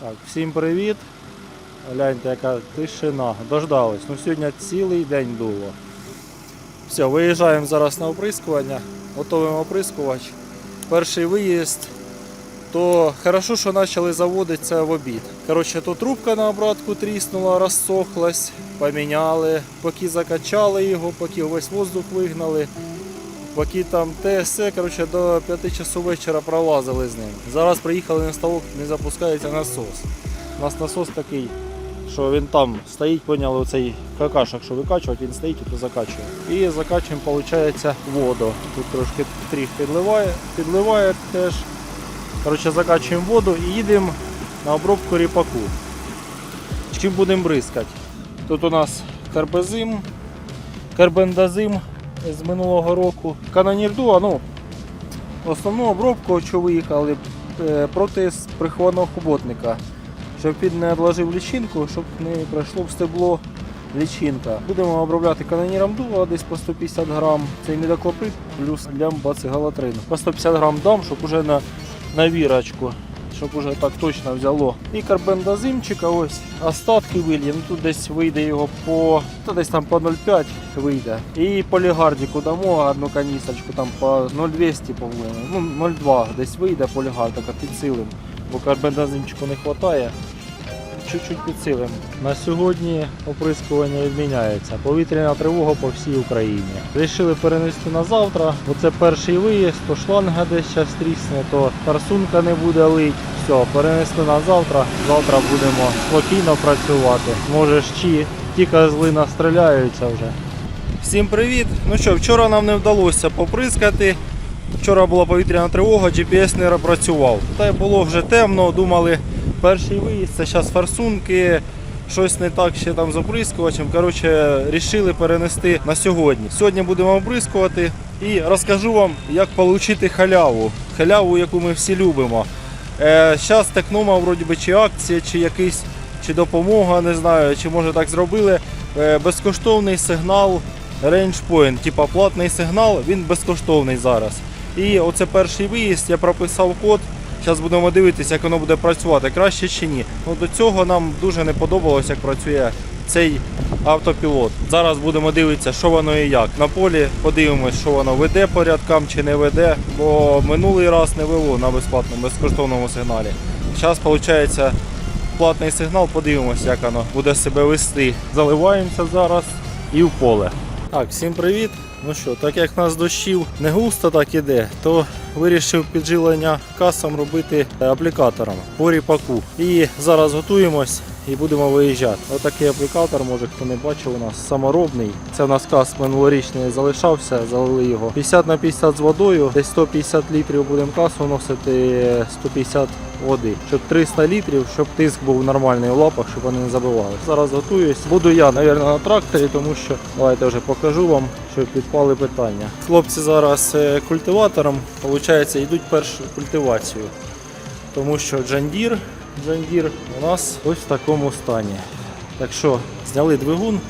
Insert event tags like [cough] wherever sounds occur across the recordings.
Так, всім привіт. Гляньте, яка тишина. Дождались. Ну сьогодні цілий день дуло. Все, виїжджаємо зараз на оприскування. Готовимо оприскувач. Перший виїзд. То хорошо, що почали заводитися в обід. Коротше, то трубка на обратку тріснула, розсохлась, поміняли, поки закачали його, поки весь воздух вигнали. Поки там ТСЕ, коротше, до 5 часу вечора пролазили з ним. Зараз приїхали на ставок, не запускається насос. У нас насос такий, що він там стоїть, поняли, оцей какашок, що викачувати, він стоїть і то закачує. І закачуємо, виходить, воду. Тут трошки тріх підливає, підливає теж. Коротше, закачуємо воду і їдемо на обробку ріпаку. Чим будемо бризкати? Тут у нас карбезим, карбендазим з минулого року. Канонірдуа, ну, основну обробку, що виїхали е, проти прихованого хоботника, щоб він не відложив лічинку, щоб не пройшло в стебло лічинка. Будемо обробляти каноніром дуа десь по 150 грам. Цей мідоклоприд плюс лям бацигалатрин. По 150 грам дам, щоб уже на, на вірочку. Щоб уже так точно взяло. І карбендазимчика, ось остатки вильє, Ну, Тут десь вийде його по та десь там по 0,5 вийде. І полігардіку дамо одну канісочку. там по 0,200 по-моєму. Ну 0,2 десь вийде полігардика підсилим, бо карбендазимчику не вистачає. Чуть-чуть підсилим. На сьогодні оприскування відміняється. Повітряна тривога по всій Україні. Рішили перенести на завтра, бо це перший виїзд, то шланга десь зараз трісне, то форсунка не буде лить. Все, перенесли на завтра. Завтра будемо спокійно працювати. Може ще ті козли настріляються вже. Всім привіт! Ну що, вчора нам не вдалося поприскати. Вчора була повітряна тривога, GPS не працював. Та й було вже темно, думали, перший виїзд, це зараз форсунки, щось не так ще там з оприскувачем. Коротше, рішили перенести на сьогодні. Сьогодні будемо оприскувати і розкажу вам, як отримати халяву. Халяву, яку ми всі любимо. Е, Зараз Технома вроді би чи акція, чи якийсь, чи допомога, не знаю, чи може так зробили. Е, безкоштовний сигнал типа платний сигнал, він безкоштовний зараз. І оце перший виїзд, я прописав код. Зараз будемо дивитися, як воно буде працювати, краще чи ні. Ну, до цього нам дуже не подобалось, як працює цей автопілот. Зараз будемо дивитися, що воно і як. На полі подивимось, що воно веде по рядкам чи не веде, бо минулий раз не вело на безплатному, безкоштовному сигналі. Зараз, виходить, платний сигнал, подивимося, як воно буде себе вести. Заливаємося зараз і в поле. Так, всім привіт. Ну що, так як нас дощів не густо так іде, то вирішив підживлення касом робити аплікатором по ріпаку. І зараз готуємось і будемо виїжджати. Отакий аплікатор, може хто не бачив, у нас саморобний. Це у нас кас минулорічний залишався, залили його 50 на 50 з водою, десь 150 літрів будемо касу вносити, 150 води, щоб 300 літрів, щоб тиск був нормальний у лапах, щоб вони не забивали. Зараз готуюсь. Буду я, мабуть, на тракторі, тому що давайте вже покажу вам, щоб відпали питання. Хлопці зараз е, культиватором, виходить, йдуть першу культивацію. Тому що Джандір, Джандір у нас ось в такому стані. Так що зняли двигун,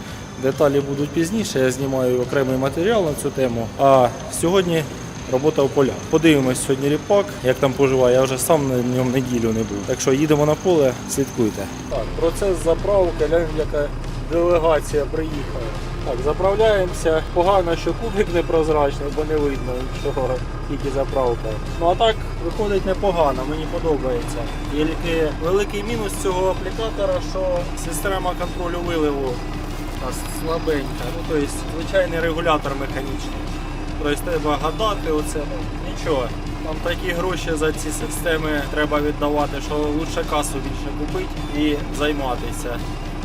деталі будуть пізніше. Я знімаю окремий матеріал на цю тему. А сьогодні робота в полях. Подивимось сьогодні ріпак, як там поживає. Я вже сам на ньому неділю не був. Так що їдемо на поле, слідкуйте. Так, процес заправки, яка делегація приїхала. Так, заправляємося. Погано, що кубик непрозрачний, бо не видно нічого, тільки заправка. Ну а так виходить непогано, мені подобається. Тільки великий мінус цього аплікатора, що система контролю виливу слабенька. Ну, тобто звичайний регулятор механічний. Тобто треба гадати оце, ну нічого. Там такі гроші за ці системи треба віддавати, що лучше касу більше купити і займатися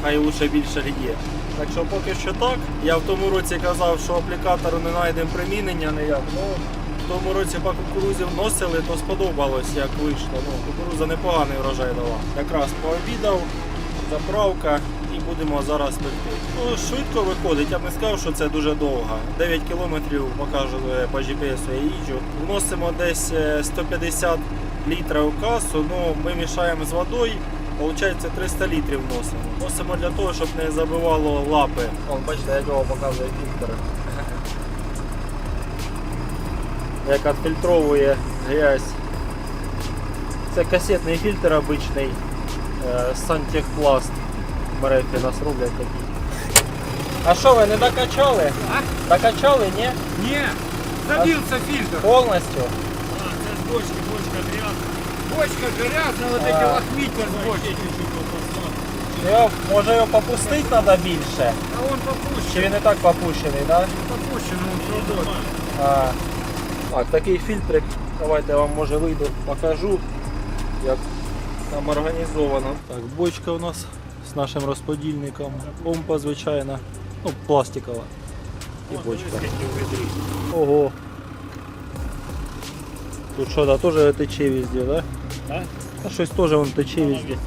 хай лучше більше ліє. Так що поки що так. Я в тому році казав, що аплікатору не знайдемо примінення ніяк. Ну, В тому році по кукурузі вносили, то сподобалось, як вийшло. Ну, Кукуруза непоганий врожай дала. Якраз пообідав, заправка і будемо зараз пекти. Ну, Швидко виходить, я б не сказав, що це дуже довго. 9 кілометрів покажу е, по GPS я їжджу. Вносимо десь е, 150 літра в касу, ну, ми мішаємо з водою, виходить 300 літрів носимо. Носимо для того, щоб не забивало лапи. О, бачите, як його показує фільтр. Як відфільтровує грязь. Це касетний фільтр обичний, е, сантехпласт. Мерефі нас роблять такі. А що ви не докачали? А? Докачали, ні? Не, забился фильтр. Повністю? Бочки, бочка грязная. Бочка грязная, вот эти лохмитья с бочки. Його, може його попустити треба більше? А он Чи попущен. він і так попущений, так? Попущен, он трудой. А, так, такий фільтрик. Давайте я вам може вийду, покажу, як там організовано. Так, бочка у нас з нашим розподільником. Помпа звичайна, ну, пластикова. І бочка. Ого. Тут що, да, теж тече везде, да? Да? А щось теж вон тече везде.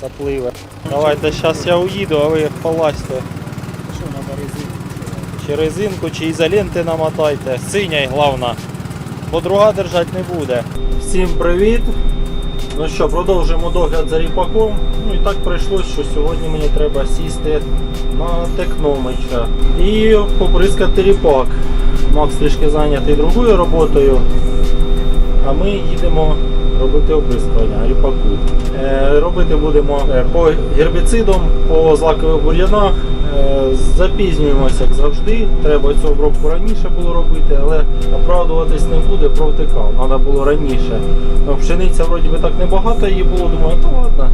Сапливе. Давайте зараз я уїду, а ви полазьте. Что надо резинку? Чи резинку, чи ізоленти намотайте. Синя головна. Бо друга держати не буде. Всім привіт! Ну що, продовжуємо догляд за ріпаком. Ну і так прийшло, що сьогодні мені треба сісти на Техномича і поприскати ріпак. Макс трішки зайнятий другою роботою, а ми їдемо робити оприскування ріпаку. Е, робити будемо е, по гербіцидам, по злакових бур'янах. Е, запізнюємося, як завжди. Треба цю обробку раніше було робити, але оправдуватись не буде, провтикав. Треба було раніше. Ну, Пшениця вроді би так небагато її було, думаю, ну ладно,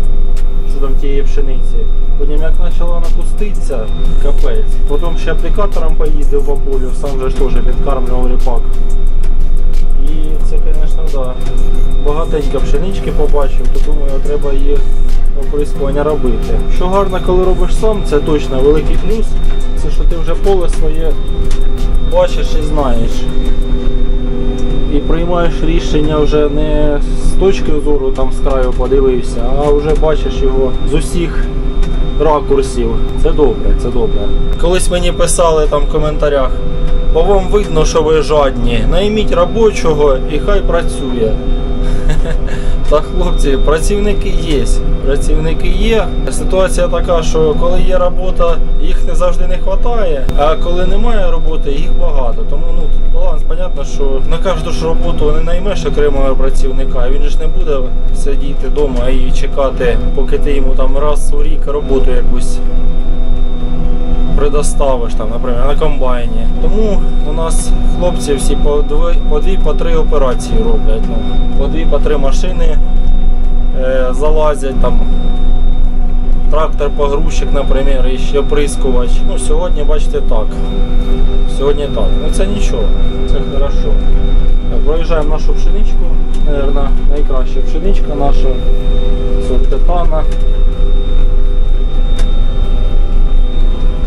що там тієї пшениці. Потім як почала накуститися, капець. Потім ще аплікатором поїздив по полю, сам же теж підкармлював ріпак. І це, звісно, да. багатенько пшенички побачив, то думаю, треба її оприскування робити. Що гарно, коли робиш сам, це точно великий плюс. Це що ти вже поле своє бачиш і знаєш. І приймаєш рішення вже не з точки зору там з краю подивився, а вже бачиш його з усіх ракурсів. Це добре, це добре. Колись мені писали там в коментарях, бо вам видно, що ви жадні. Найміть робочого і хай працює. [laughs] Та хлопці, працівники є. Працівники є. Ситуація така, що коли є робота, їх не завжди не вистачає, а коли немає роботи, їх багато. Тому ну тут баланс, понятно, що на кожну ж роботу не наймеш окремого працівника. Він ж не буде сидіти вдома і чекати, поки ти йому там раз у рік роботу якусь предоставиш там, наприклад, на комбайні. Тому у нас хлопці всі по дві, по дві, по три операції роблять. Ну, по дві, по три машини е, залазять там. Трактор погрузчик, наприклад, і ще оприскувач. Ну, сьогодні, бачите, так. Сьогодні так. Ну це нічого, це хорошо. Проїжджаємо нашу пшеничку. Наверно, найкраща пшеничка наша. Сорт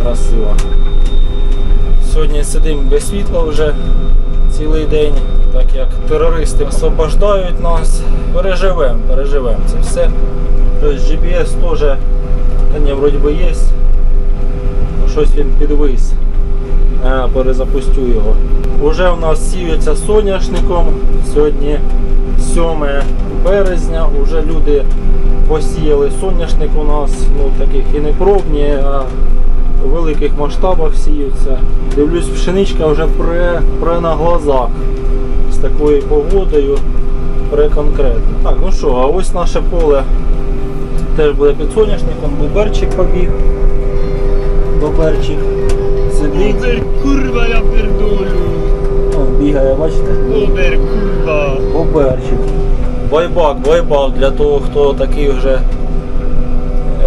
красиво. Сьогодні сидимо без світла вже цілий день, так як терористи освобождають нас. Переживемо, переживемо це все. Тобто GPS теж, та ні, вроді би є. Ну, Щось він підвис. А, перезапустю його. Уже у нас сіються соняшником. Сьогодні 7 березня. Уже люди посіяли соняшник у нас, ну таких і не пробні, а у великих масштабах сіються. Дивлюсь, пшеничка вже пре, пре на глазах з такою погодою пре конкретно. Так, ну що, а ось наше поле теж буде під соняшником, буберчик побіг. Буберчик сидить, курва, я пердолю. О, бігає, бачите? Убер, курва. Боберчик. Байбак, байбак для того, хто такий вже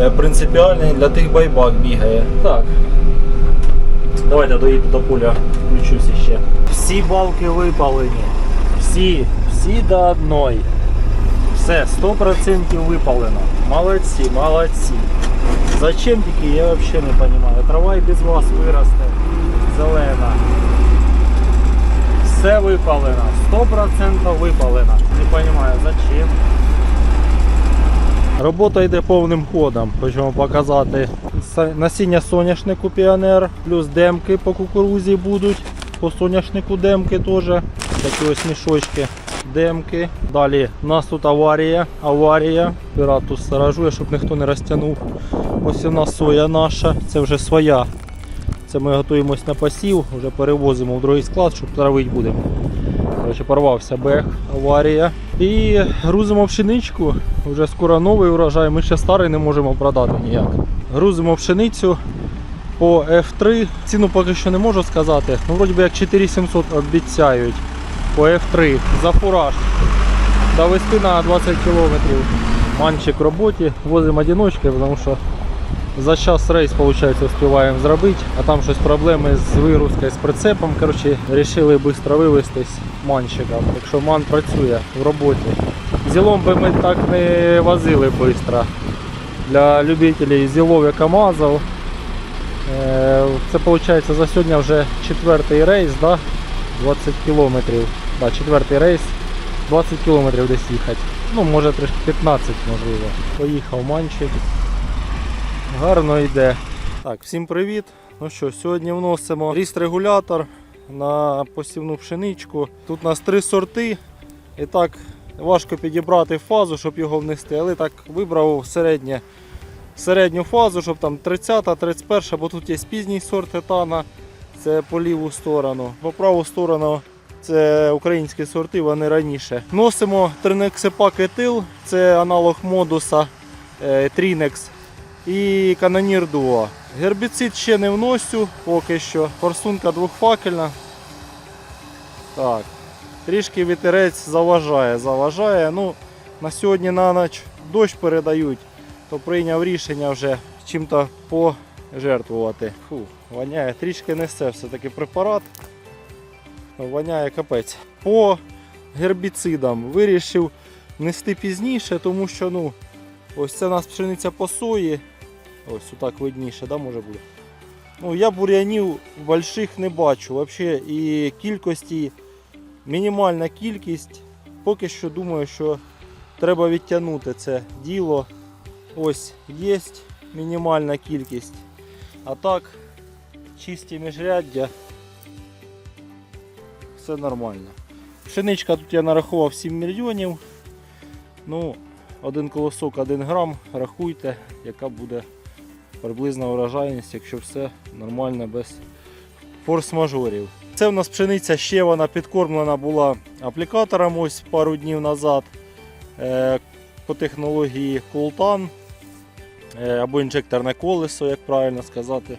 принципіальний, для тих байбак бігає. Так. Давайте доїду до поля, включусь ще. Всі балки випалені. Всі, всі до одної. Все, 100% випалено. Молодці, молодці. Зачем тільки, я взагалі не розумію. Трава і без вас виросте. Зелена. Все випалено, 100% випалено. Не розумію, зачем. Робота йде повним ходом. Хочемо показати насіння соняшнику піонер, плюс демки по кукурузі будуть. По соняшнику демки теж. Такі ось мішочки. Демки. Далі у нас тут аварія. Аварія. Пірат тут сторожує, щоб ніхто не розтягнув. Ось нас соя наша. Це вже своя. Це ми готуємось на посів, вже перевозимо в другий склад, щоб травити будемо. Коротше, порвався бех, аварія. І грузимо пшеничку. Вже скоро новий урожай. Ми ще старий не можемо продати ніяк. Грузимо пшеницю по F3. Ціну поки що не можу сказати. Ну, вроді би як 4700 обіцяють по F3 за фураж. Довести на 20 кілометрів. Манчик в роботі, возимо одиночки, тому що за час рейс, виходить, успіваємо зробити, а там щось проблеми з вигрузкою, з прицепом. Коротше, вирішили швидко вивезтись манчиком. Так що ман працює в роботі. Зілом би ми так не возили швидко. Для любителів зілов я КАМАЗів. Е, Це виходить за сьогодні вже четвертий рейс, да? 20 кілометрів. Да, четвертий рейс, 20 кілометрів десь їхати. Ну, може трішки 15 можливо. Поїхав манчик. Гарно йде. Так, всім привіт. Ну що, сьогодні вносимо ріст-регулятор на посівну пшеничку. Тут у нас три сорти. І так важко підібрати фазу, щоб його внести, але так вибрав середнє, середню фазу, щоб там 30 31 бо тут є пізній сорт етана, це по ліву сторону. По праву сторону це українські сорти, вони раніше. Носимо Тринексепак етил, це аналог модуса е, Trinex і Канонір Duo. Гербіцид ще не вносю поки що. Форсунка двохфакельна. Так. Трішки вітерець заважає, заважає. Ну, на сьогодні на ніч дощ передають, то прийняв рішення вже чим-то пожертвувати. Фу, воняє, трішки несе все-таки препарат. Воняє капець. По гербіцидам вирішив нести пізніше, тому що ну, ось це у нас пшениця по сої. Ось отак видніше, да, може буде. Ну, я бур'янів больших не бачу. Вообще, і кількості, мінімальна кількість. Поки що думаю, що треба відтягнути це діло. Ось є мінімальна кількість. А так, чисті міжряддя. Все нормально. Пшеничка тут я нарахував 7 мільйонів. Ну, один колосок 1 грам, рахуйте, яка буде приблизна урожайність, якщо все нормально без форс-мажорів. Це в нас пшениця ще вона підкормлена була аплікатором ось пару днів назад е, по технології Култан е, або інжекторне колесо, як правильно сказати.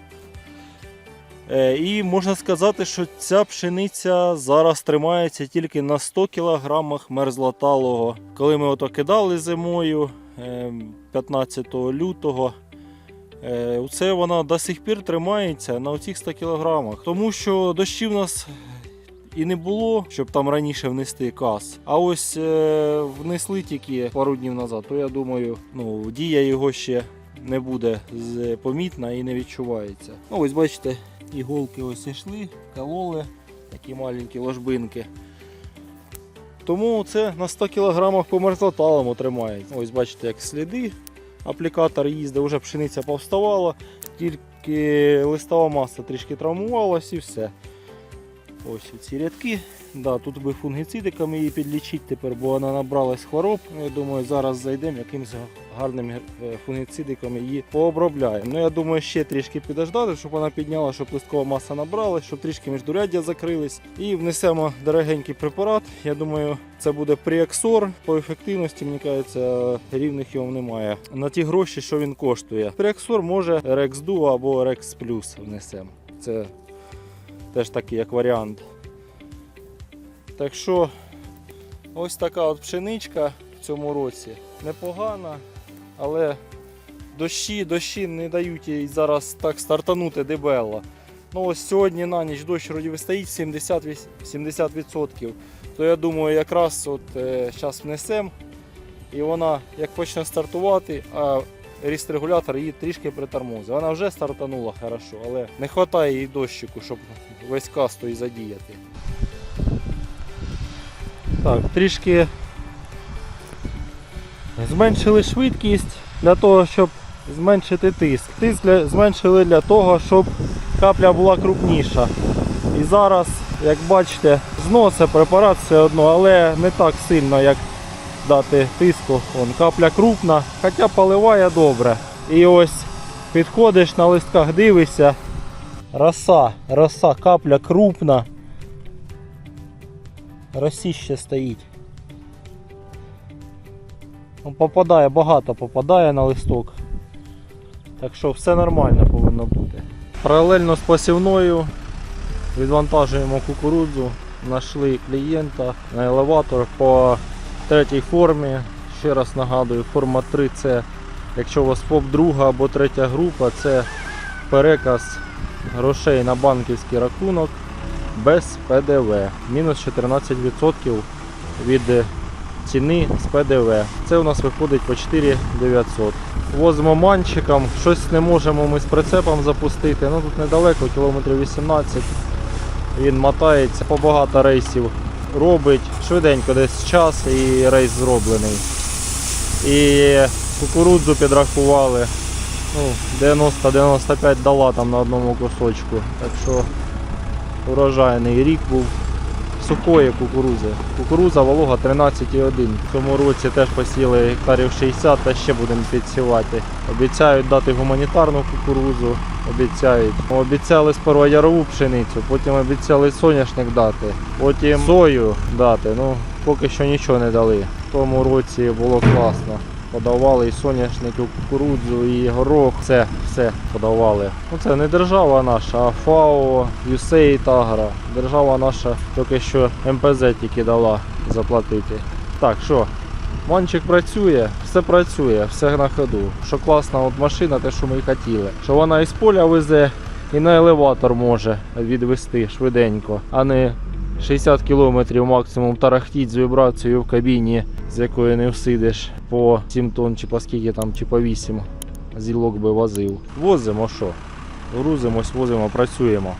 Е, І можна сказати, що ця пшениця зараз тримається тільки на 100 кг мерзлоталого. Коли ми ото кидали зимою е, 15 лютого, е, це вона до сих пір тримається на оцих 100 кг. Тому що дощів у нас і не було, щоб там раніше внести каз. А ось е, внесли тільки пару днів назад, то я думаю, ну, дія його ще не буде помітна і не відчувається. Ну, ось бачите, іголки ось йшли, кололи, такі маленькі ложбинки. Тому це на 100 кг по мерзлоталому тримається. Ось бачите, як сліди. Аплікатор їздив, вже пшениця повставала, тільки листова маса трішки травмувалась і все. Ось ці рядки. Да, тут би фунгіцидиками її підлічити тепер, бо вона набралась хвороб. Я думаю, зараз зайдемо якимось гарним е, фунгіцидиком її пообробляємо. Ну я думаю, ще трішки підождати, щоб вона підняла, щоб листкова маса набралась, щоб трішки міждуряддя закрились. І внесемо дорогенький препарат. Я думаю, це буде Приаксор. По ефективності, мені кажеться, рівних його немає. На ті гроші, що він коштує. Приаксор може Duo або Rex Plus внесемо. Це теж такий як варіант. Так що ось така от пшеничка в цьому році. Непогана, але дощі, дощі не дають їй зараз так стартанути дебело. Ну ось сьогодні на ніч дощ вроді стоїть 70, віс- 70%. То я думаю, якраз от е, зараз внесемо і вона як почне стартувати, а ріст-регулятор її трішки притормозить. Вона вже стартанула хорошо, але не вистачає їй дощику, щоб весь касту і задіяти. Так, трішки зменшили швидкість для того, щоб зменшити тиск. Тиск для- зменшили для того, щоб капля була крупніша. І зараз, як бачите, зносить препарат все одно, але не так сильно, як дати тиску. Вон, капля крупна, хоча поливає добре. І ось підходиш на листках, дивишся. Роса, роса, капля крупна. Росіще стоїть. Ну, попадає, багато попадає на листок. Так що все нормально повинно бути. Паралельно з посівною відвантажуємо кукурудзу, знайшли клієнта на елеватор по третій формі. Ще раз нагадую, форма 3 це якщо у вас ФОП друга або третя група, це переказ грошей на банківський рахунок без ПДВ. Мінус 14% від ціни з ПДВ. Це у нас виходить по 4900. Возимо манчиком, щось не можемо ми з прицепом запустити. Ну тут недалеко, кілометрів 18. Він мотається, побагато рейсів робить. Швиденько десь час і рейс зроблений. І кукурудзу підрахували. Ну, 90-95 дала там на одному кусочку. Так що урожайний рік був сухої кукурузи. Кукуруза волога 13,1. В цьому році теж посіли гектарів 60 та ще будемо підсівати. Обіцяють дати гуманітарну кукурузу, обіцяють. Обіцяли сперва ярову пшеницю, потім обіцяли соняшник дати, потім сою дати. Ну, поки що нічого не дали. В тому році було класно. Подавали і соняшник, і кукурудзу, і горох, все, все подавали. Ну це не держава наша, а ФАО, USAID Агро. Держава наша тільки що МПЗ тільки дала заплатити. Так, що, манчик працює, все працює, все на ходу. Що класна от машина, те, що ми і хотіли. Що вона із поля везе і на елеватор може відвести швиденько, а не 60 км максимум тарахтіть з вібрацією в кабіні, з якої не всидиш по 7 тонн чи по скільки там, чи по 8 зілок би возив. Возимо що? Грузимось, возимо, працюємо.